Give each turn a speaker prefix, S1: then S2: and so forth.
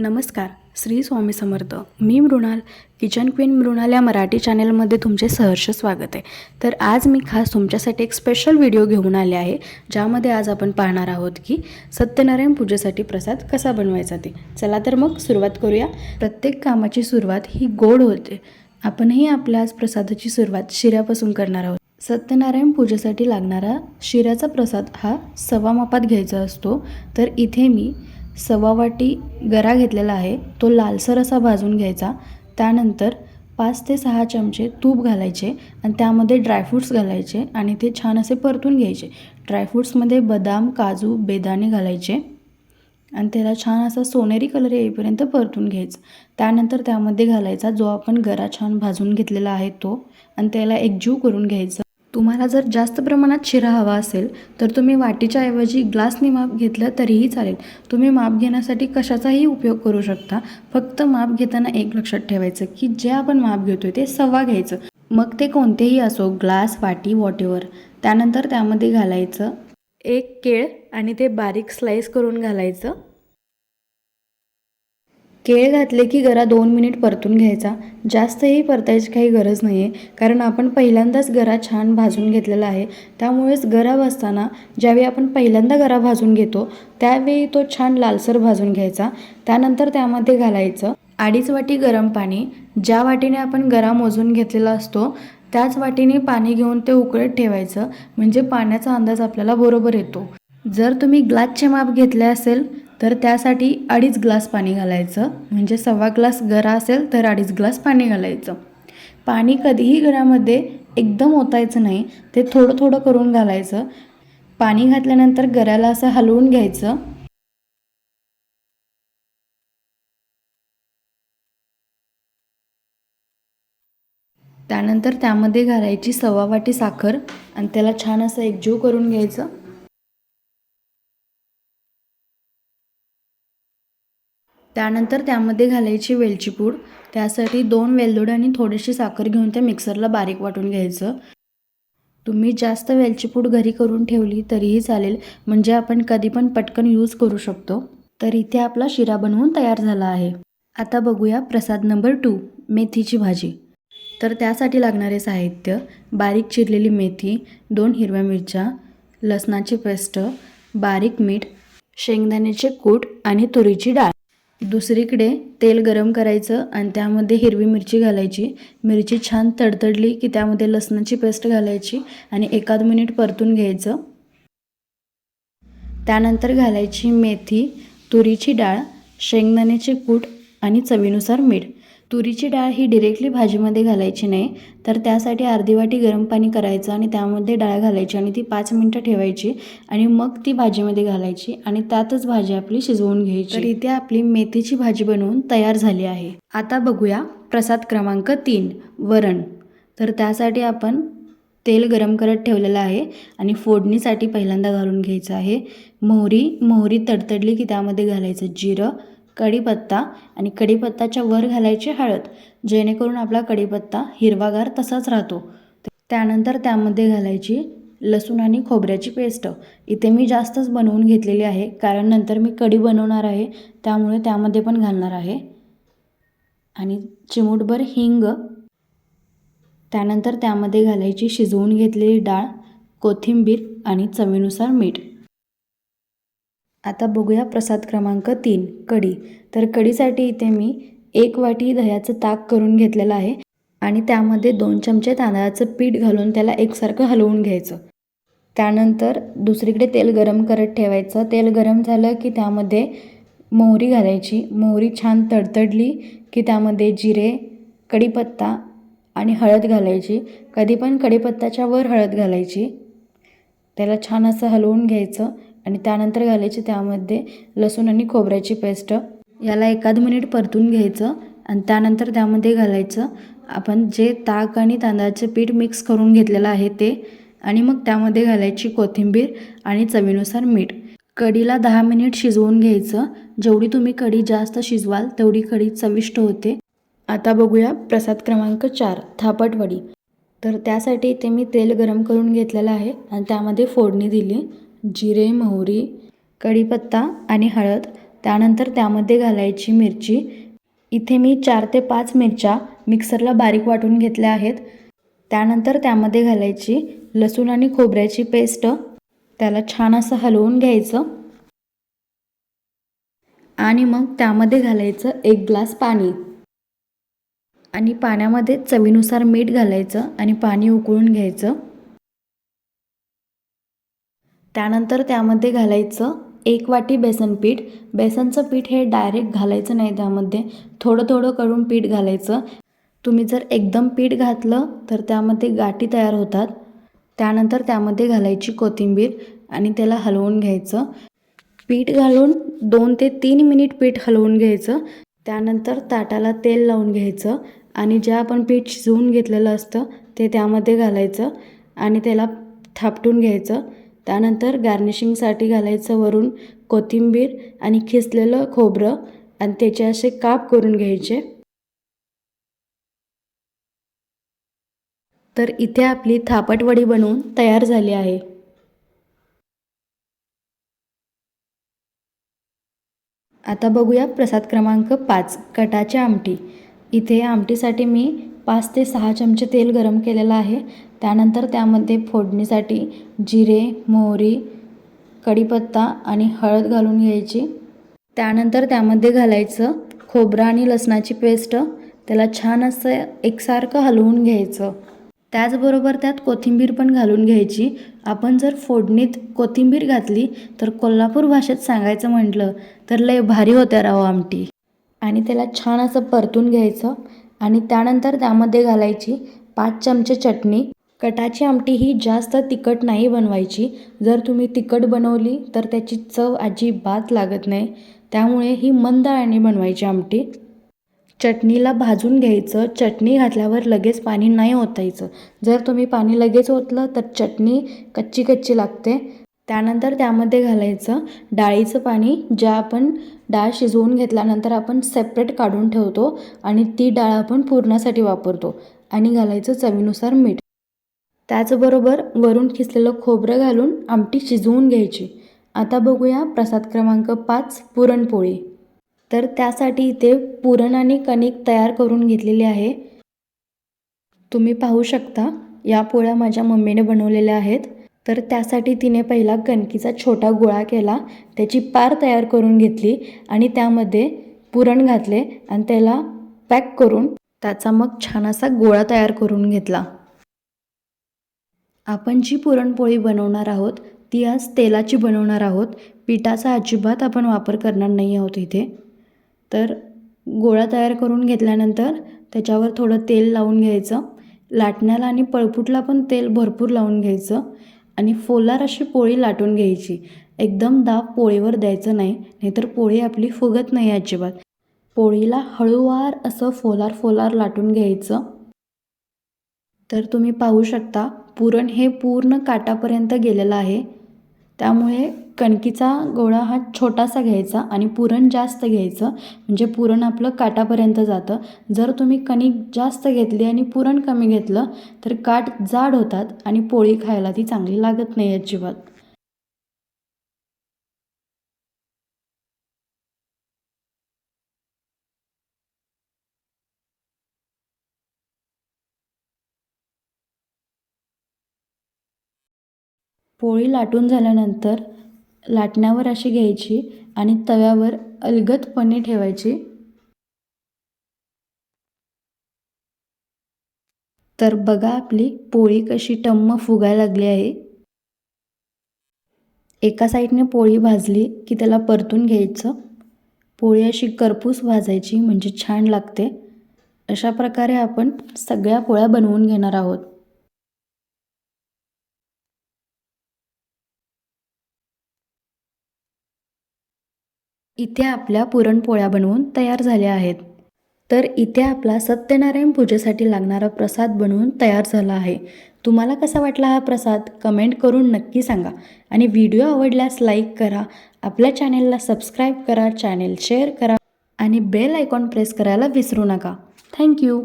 S1: नमस्कार श्री स्वामी समर्थ. मी Mrinal kitchen queen Mrinal या मराठी चॅनलमध्ये तुमचे सहर्ष स्वागत आहे. तर आज मी खास तुमच्यासाठी एक स्पेशल व्हिडिओ घेऊन आले आहे ज्यामध्ये आज आपण पाहणार आहोत की सत्यनारायण पूजेसाठी प्रसाद कसा बनवायचा ते. चला तर मग सुरुवात करूया. प्रत्येक कामाची सुरुवात ही गोड होते. आपणही आपल्या आज प्रसादाची सुरुवात शिऱ्यापासून करणार आहोत. सत्यनारायण पूजेसाठी लागणारा शिऱ्याचा प्रसाद हा सवामापात घ्यायचा असतो. तर इथे मी सव्वा वाटी गरा घेतलेला आहे. तो लालसर असा भाजून घ्यायचा. त्यानंतर पाच ते सहा चमचे तूप घालायचे आणि त्यामध्ये ड्रायफ्रूट्स घालायचे आणि ते छान असे परतून घ्यायचे. ड्रायफ्रूट्समध्ये बदाम काजू बेदाणे घालायचे आणि त्याला छान असा सोनेरी कलर येईपर्यंत परतून घ्यायचं. त्यानंतर त्यामध्ये घालायचा जो आपण गरा छान भाजून घेतलेला आहे तो आणि त्याला एकजीव करून घ्यायचं. तुम्हाला जर जास्त प्रमाणात शिरा हवा असेल तर तुम्ही वाटीच्या ऐवजी ग्लासने माप घेतलं तरीही चालेल. तुम्ही माप घेण्यासाठी कशाचाही उपयोग करू शकता. फक्त माप घेताना एक लक्षात ठेवायचं की जे आपण माप घेतोय ते सव्वा घ्यायचं. मग ते कोणतेही असो ग्लास वाटी वॉटेवर त्यानंतर त्यामध्ये घालायचं एक केळ आणि ते बारीक स्लाईस करून घालायचं. केळ घातले की गरा दोन मिनिट परतून घ्यायचा. जास्तही परतायची काही गरज नाही आहे कारण आपण पहिल्यांदाच गरा छान भाजून घेतलेला आहे. त्यामुळेच गरा भाजताना ज्यावेळी आपण पहिल्यांदा गरा भाजून घेतो त्यावेळी तो छान लालसर भाजून घ्यायचा. त्यानंतर त्यामध्ये घालायचं अडीच वाटी गरम पाणी. ज्या वाटीने आपण गरा मोजून घेतलेला असतो त्याच वाटीने पाणी घेऊन ते उकळत ठेवायचं. म्हणजे पाण्याचा अंदाज आपल्याला बरोबर येतो. जर तुम्ही ग्लासचे माप घेतले असेल तर त्यासाठी अडीच ग्लास पाणी घालायचं. म्हणजे सव्वा ग्लास गरा असेल तर अडीच ग्लास पाणी घालायचं. पाणी कधीही गरामध्ये एकदम ओतायचं नाही ते थोडं थोडं करून घालायचं. पाणी घातल्यानंतर गऱ्याला असं हलवून घ्यायचं. त्यानंतर त्यामध्ये घालायची सव्वा वाटी साखर आणि त्याला छान असं एकजीव करून घ्यायचं. त्यानंतर त्यामध्ये घालायची वेलची पूड. त्यासाठी दोन वेलदोडे आणि थोडीशी साखर घेऊन त्या मिक्सरला बारीक वाटून घ्यायचं. तुम्ही जास्त वेलची पूड घरी करून ठेवली तरीही चालेल म्हणजे आपण कधी पण पटकन यूज करू शकतो. तर इथे आपला शिरा बनवून तयार झाला आहे. आता बघूया प्रसाद नंबर टू मेथीची भाजी. तर त्यासाठी लागणारे साहित्य बारीक चिरलेली मेथी दोन हिरव्या मिरच्या लसणाची पेस्ट बारीक मीठ शेंगदाण्याचे कूट आणि तुरीची डाळ. दुसरीकडे तेल गरम करायचं आणि त्यामध्ये हिरवी मिरची घालायची. मिरची छान तडतडली की त्यामध्ये लसणाची पेस्ट घालायची आणि एकाद मिनिट परतून घ्यायचं. त्यानंतर घालायची मेथी तुरीची डाळ शेंगदाण्याचे कूट आणि चवीनुसार मीठ. तुरीची डाळ ही डिरेक्टली भाजीमध्ये घालायची नाही तर त्यासाठी अर्धी वाटी गरम पाणी करायचं आणि त्यामध्ये डाळ घालायची आणि ती पाच मिनटं ठेवायची आणि मग ती भाजीमध्ये घालायची आणि त्यातच भाजी आपली शिजवून घ्यायची. तर इथे आपली मेथीची भाजी बनवून तयार झाली आहे. आता बघूया प्रसाद क्रमांक तीन वरण. तर त्यासाठी आपण तेल गरम करत ठेवलेलं आहे आणि फोडणीसाठी पहिल्यांदा घालून घ्यायचं आहे. मोहरी मोहरी तडतडली की त्यामध्ये घालायचं जिरं कढीपत्ता आणि कढीपत्ताच्या वर घालायची हळद जेणेकरून आपला कढीपत्ता हिरवागार तसाच राहतो. त्यानंतर त्यामध्ये घालायची लसूण आणि खोबऱ्याची पेस्ट. इथे मी जास्तच बनवून घेतलेली आहे कारण नंतर मी कढी बनवणार आहे त्यामुळे त्यामध्ये पण घालणार आहे. आणि चिमूटभर हिंग. त्यानंतर त्यामध्ये घालायची शिजवून घेतलेली डाळ कोथिंबीर आणि चवीनुसार मीठ. आता बघूया प्रसाद क्रमांक तीन कढी. तर कढीसाठी इथे मी एक वाटी दह्याचं ताक करून घेतलेलं आहे आणि त्यामध्ये दोन चमचे तांदळाचं पीठ घालून त्याला एकसारखं हलवून घ्यायचं. त्यानंतर दुसरीकडे तेल गरम करत ठेवायचं. तेल गरम झालं की त्यामध्ये मोहरी घालायची. मोहरी छान तडतडली की त्यामध्ये जिरे कढीपत्ता आणि हळद घालायची. कधी पण कढीपत्ताच्या वर हळद घालायची. त्याला छान असं हलवून घ्यायचं. आणि त्यानंतर घालायची त्यामध्ये लसूण आणि खोबऱ्याची पेस्ट. याला एखाद मिनिट परतून घ्यायचं आणि त्यानंतर त्यामध्ये घालायचं. आपण जे ताक आणि तांदळाचे पीठ मिक्स करून घेतलेलं आहे ते. आणि मग त्यामध्ये घालायची कोथिंबीर आणि चवीनुसार मीठ. कढीला दहा मिनिट शिजवून घ्यायचं. जेवढी तुम्ही कढी जास्त शिजवाल तेवढी कढी चविष्ट होते. आता बघूया प्रसाद क्रमांक चार थापटवडी. तर त्यासाठी इथे मी तेल गरम करून घेतलेलं आहे आणि त्यामध्ये फोडणी दिली. जिरे मोहरी कढीपत्ता आणि हळद त्यानंतर त्यामध्ये घालायची मिरची. इथे मी चार ते पाच मिरच्या मिक्सरला बारीक वाटून घेतल्या आहेत. त्यानंतर त्यामध्ये घालायची लसूण आणि खोबऱ्याची पेस्ट. त्याला छान असं हलवून घ्यायचं. आणि मग त्यामध्ये घालायचं एक ग्लास पाणी. आणि पाण्यामध्ये चवीनुसार मीठ घालायचं आणि पाणी उकळून घ्यायचं. त्यानंतर त्यामध्ये घालायचं एक वाटी बेसन पीठ. बेसनचं पीठ हे डायरेक्ट घालायचं नाही त्यामध्ये. थोडं थोडं करून पीठ घालायचं. तुम्ही जर एकदम पीठ घातलं तर त्यामध्ये गाठी तयार होतात. त्यानंतर त्यामध्ये घालायची कोथिंबीर आणि त्याला हलवून घ्यायचं. पीठ घालून दोन ते तीन मिनिट पीठ हलवून घ्यायचं. त्यानंतर ताटाला तेल लावून घ्यायचं आणि जे आपण पीठ शिजवून घेतलेलं असतं ते त्यामध्ये घालायचं आणि त्याला थापटून घ्यायचं. त्यानंतर गार्निशिंगसाठी घालायचं वरून कोथिंबीर आणि खिसलेलं खोबरं आणि त्याचे असे काप करून घ्यायचे. तर इथे आपली थापटवडी बनवून तयार झाली आहे. आता बघूया प्रसाद क्रमांक पाच कटाची आमटी. इथे आमटीसाठी मी पाच ते सहा चमचे तेल गरम केलेलं आहे. त्यानंतर त्यामध्ये फोडणीसाठी जिरे मोहरी कढीपत्ता आणि हळद घालून घ्यायची. त्यानंतर त्यामध्ये घालायचं खोबरं आणि लसणाची पेस्ट. त्याला छान असं एकसारखं हलवून घ्यायचं. त्याचबरोबर त्यात कोथिंबीर पण घालून घ्यायची. आपण जर फोडणीत कोथिंबीर घातली तर कोल्हापूर भाषेत सांगायचं म्हटलं तर लय भारी होत्या राव आमटी. आणि त्याला छान असं परतून घ्यायचं. आणि त्यानंतर त्यामध्ये घालायची पाच चमचे चटणी. कटाची आमटी ही जास्त तिखट नाही बनवायची. जर तुम्ही तिखट बनवली तर त्याची चव अजिबात लागत नाही. त्यामुळे ही मंद आळणी बनवायची आमटी. चटणीला भाजून घ्यायचं. चटणी घातल्यावर लगेच पाणी नाही ओतायचं. जर तुम्ही पाणी लगेच ओतलं तर चटणी कच्ची कच्ची लागते. त्यानंतर त्यामध्ये घालायचं डाळीचं पाणी ज्या आपण डाळ शिजवून घेतल्यानंतर आपण सेपरेट काढून ठेवतो आणि ती डाळ आपण पुरणासाठी वापरतो. आणि घालायचं चवीनुसार मीठ. त्याचबरोबर वरून खिसलेलं खोबरं घालून आमटी शिजवून घ्यायची. आता बघूया प्रसाद क्रमांक पाच पुरणपोळी. तर त्यासाठी इथे पुरण आणि कणिक तयार करून घेतलेली आहे. तुम्ही पाहू शकता या पोळ्या माझ्या मम्मीने बनवलेल्या आहेत. तर त्यासाठी तिने पहिला कणकीचा छोटा गोळा केला त्याची पार तयार करून घेतली आणि त्यामध्ये पुरण घातले आणि त्याला पॅक करून त्याचा मग छान असा गोळा तयार करून घेतला. आपण जी पुरणपोळी बनवणार आहोत ती आज तेलाची बनवणार आहोत. पिठाचा अजिबात आपण वापर करणार नाही आहोत इथे. तर गोळा तयार करून घेतल्यानंतर त्याच्यावर थोडं तेल लावून घ्यायचं. लाटण्याला आणि पळपुटला पण तेल भरपूर लावून घ्यायचं. आणि फोलार अशी पोळी लाटून घ्यायची. एकदम दाब पोळीवर द्यायचं नाही नाहीतर पोळी आपली फुगत नाही अजिबात. पोळीला हळूवार असं फोलार फोलार लाटून घ्यायचं. तर तुम्ही पाहू शकता पुरण हे पूर्ण काटापर्यंत गेलेलं आहे. त्यामुळे कणकीचा गोळा हा छोटासा घ्यायचा आणि पुरण जास्त घ्यायचं. म्हणजे पुरण आपलं काटापर्यंत जातं. जर तुम्ही कणिक जास्त घेतली आणि पुरण कमी घेतलं तर काठ जाड होतात आणि पोळी खायला ती चांगली लागत नाही अजिबात. पोळी लाटून झाल्यानंतर लाटण्यावर अशी घ्यायची आणि तव्यावर अलगदपणे ठेवायची. तर बघा आपली पोळी कशी टम्म फुगायला लागली आहे. एका साईडने पोळी भाजली की त्याला परतून घ्यायचं. पोळी अशी करपूस भाजायची म्हणजे छान लागते. अशा प्रकारे आपण सगळ्या पोळ्या बनवून घेणार आहोत. इथे आपल्या पुरणपोळ्या बनवून तयार झाल्या आहेत. तर इथे आपला सत्यनारायण पूजेसाठी लागणारा प्रसाद बनवून तयार झाला आहे. तुम्हाला कसा वाटला हा प्रसाद? कमेंट करून नक्की सांगा. आणि व्हिडिओ आवडल्यास लाईक करा. आपल्या चॅनेलला सबस्क्राईब करा चॅनेल शेअर करा आणि बेल आयकॉन प्रेस करायला विसरू नका. थँक्यू.